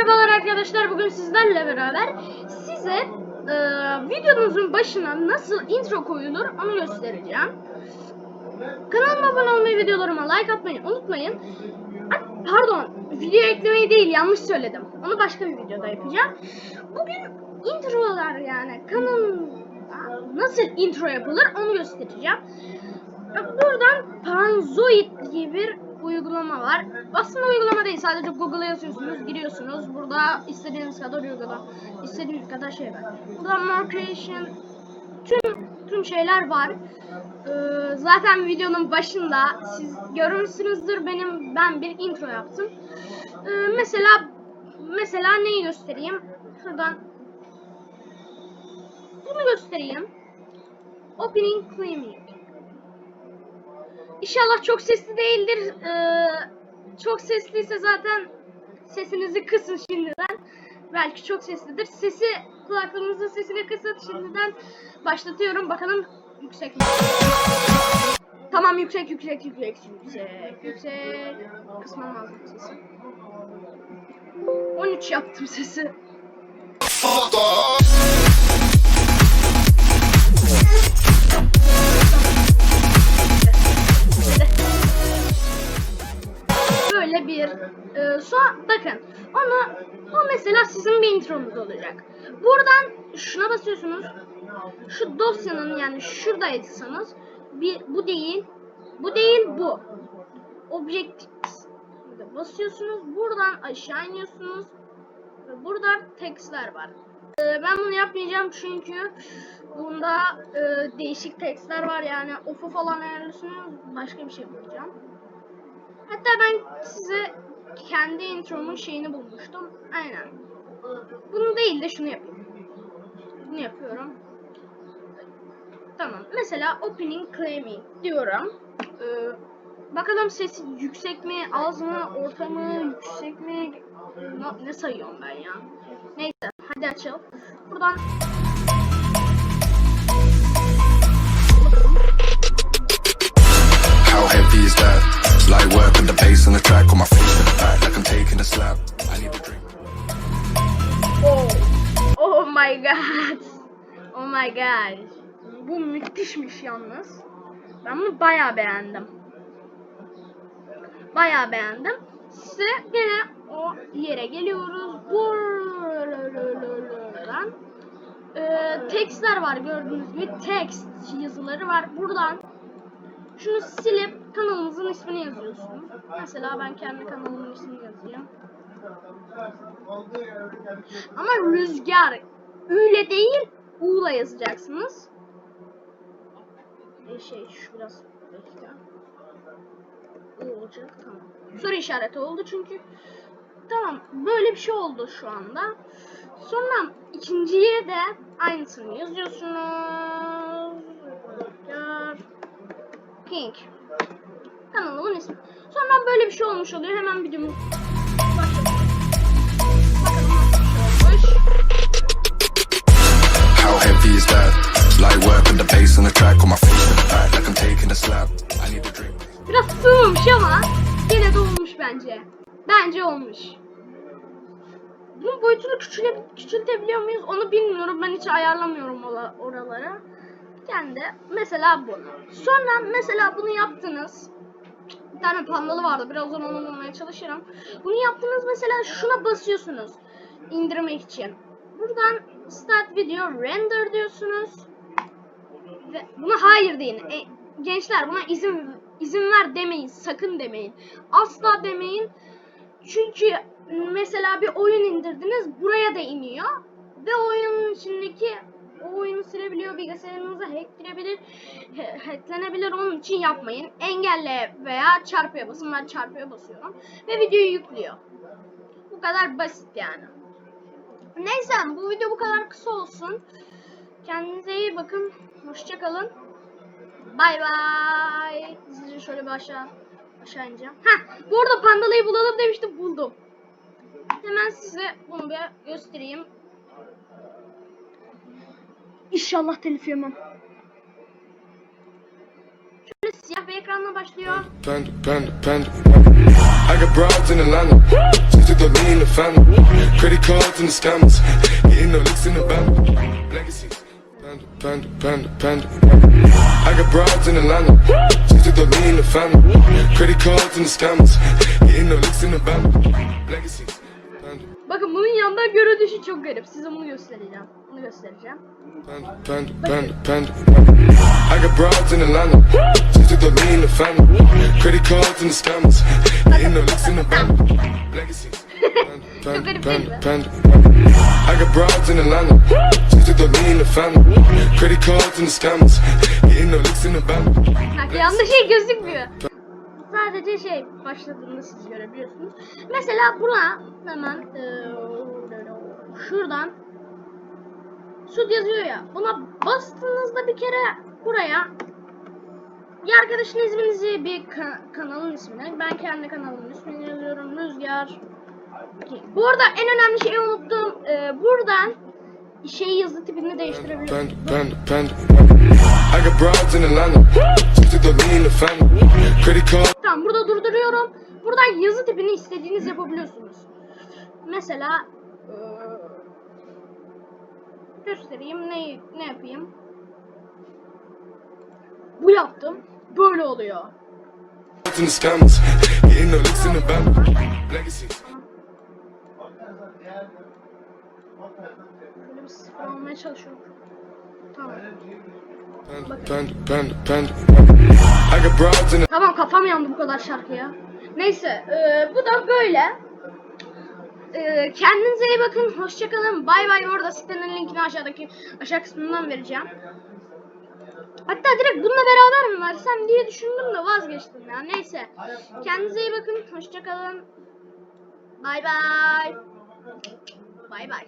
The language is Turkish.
Merhabalar arkadaşlar. Bugün sizlerle beraber size e, videonuzun başına nasıl intro koyulur onu göstereceğim. Kanalıma abone olmayı, videolarıma like atmayı unutmayın. Ay, Pardon, video eklemeyi değil yanlış söyledim. Onu başka bir videoda yapacağım. Bugün introlar yani kanal nasıl intro yapılır onu göstereceğim. Buradan Panzoid diye bir uygulama var. Aslında uygulama değil sadece Google'a yazıyorsunuz giriyorsunuz. Burada istediğiniz kadar uygulama, istediğiniz kadar şey var. Burada More Creation tüm tüm şeyler var. Ee, zaten videonun başında siz görmüşsünüzdür benim ben bir intro yaptım. Ee, mesela mesela neyi göstereyim? Şuradan bunu göstereyim. Opening claiming. İnşallah çok sesli değildir. Ee, çok sesliyse zaten sesinizi kısın şimdiden. Belki çok seslidir. Sesi kulaklığınızın sesini kısın şimdiden başlatıyorum. Bakalım yüksek mi? Tamam yüksek yüksek yüksek yüksek yüksek. Kısmam lazım sesi. 13 yaptım sesi. Bakın onu o mesela sizin bir intronuz olacak. Buradan şuna basıyorsunuz. Şu dosyanın yani şuradaysanız bir bu değil. Bu değil bu. Burada basıyorsunuz. Buradan aşağı iniyorsunuz. Ve burada tekstler var. E, ben bunu yapmayacağım çünkü bunda e, değişik tekstler var yani ofu falan ayarlıyorsunuz. Başka bir şey bulacağım. Hatta ben size kendi intromun şeyini bulmuştum. Aynen. Bunu değil de şunu yapayım. Bunu yapıyorum. Tamam. Mesela opening claiming diyorum. Ee, bakalım sesi yüksek mi, az mı, orta mı, yüksek mi? Ne, ne sayıyorum ben ya? Neyse. Hadi açalım. Buradan How heavy is that? Light work and the bass on the track on my face to the back like I'm taking a slap. I need a drink. Oh. Oh my god. Oh my god. Bu müthişmiş yalnız. Ben bunu bayağı beğendim. Bayağı beğendim. Size gene o yere geliyoruz. Buradan. Ee, tekstler var gördüğünüz gibi. Text yazıları var. Buradan şunu silip kanalımızın ismini yazıyorsunuz. Mesela ben kendi kanalımın ismini yazayım. Ama rüzgar üyle değil u'la yazacaksınız. E şey şu biraz dakika. U olacak tamam. Soru işareti oldu çünkü. Tamam böyle bir şey oldu şu anda. Sonra ikinciye de aynısını yazıyorsunuz. King. Kanalımın ismi. Sonra böyle bir şey olmuş oluyor. Hemen bir olmuş. How heavy is that? Light work and the bass on the track on my face to the back like I'm taking a slap. I need a drink. Biraz sığmamış ama yine de olmuş bence. Bence olmuş. Bunun boyutunu küçüle, küçültebiliyor muyuz onu bilmiyorum. Ben hiç ayarlamıyorum oralara. Kendi mesela bunu. Sonra mesela bunu yaptınız. Bir tane pandalı vardı. Birazdan onu bulmaya çalışırım. Bunu yaptınız mesela şuna basıyorsunuz. indirmek için. Buradan start video render diyorsunuz. Ve buna hayır deyin. E, gençler buna izin izin ver demeyin. Sakın demeyin. Asla demeyin. Çünkü mesela bir oyun indirdiniz. Buraya da iniyor. Ve oyunun içindeki o oyunu silebiliyor. Bilgisayarınıza hack girebilir. ha- Hacklenebilir. Onun için yapmayın. Engelle veya çarpıya basın. Ben çarpıya basıyorum. Ve videoyu yüklüyor. Bu kadar basit yani. Neyse bu video bu kadar kısa olsun. Kendinize iyi bakın. Hoşçakalın. Bay bay. Sizi şöyle bir aşağı aşağı ineceğim. Heh, bu arada pandalayı bulalım demiştim buldum. Hemen size bunu bir göstereyim. İnşallah telif yemem. Şöyle siyah bir ekranla başlıyor. Panda, panda, panda. I got broads in Atlanta. She took the lean, the family. Credit cards and the scammers. Getting no licks in the bank. Legacies. Panda, panda, panda, panda. I got broads in Atlanta. Just to throw me in the family. Credit cards and the scammers. Getting no licks in the bank. Legacies. Bunun yanında görünüşü çok garip. Size bunu göstereceğim. Bunu göstereceğim. Panda, garip değil mi? I got broads in Atlanta. Just to throw me in the family. Credit cards and the scammers. Getting no licks in the bank. Bak yanında şey gözükmüyor. Sadece şey başladığında siz görebiliyorsunuz. Mesela buna hemen şuradan sud yazıyor ya. Buna bastığınızda bir kere buraya bir arkadaşın isminizi bir ka- kanalın ismini ben kendi kanalımın ismini yazıyorum Rüzgar. Bu arada en önemli şeyi unuttum. Eee, buradan şey yazı tipini card. Tamam burada durduruyorum. Buradan yazı tipini istediğiniz yapabiliyorsunuz. Mesela eee, göstereyim ne ne yapayım. Bu yaptım. Böyle oluyor. Böyle bir sıfır almaya çalışıyorum. Tamam. Tamam kafam yandı bu kadar şarkıya. Neyse eee, bu da böyle. Eee, kendinize iyi bakın. Hoşçakalın. Bay bay. Orada sitenin linkini aşağıdaki aşağı kısmından vereceğim. Hatta direkt bununla beraber mi versem diye düşündüm de vazgeçtim ya. Neyse. Kendinize iyi bakın. Hoşçakalın. Bay bay. Bay bay.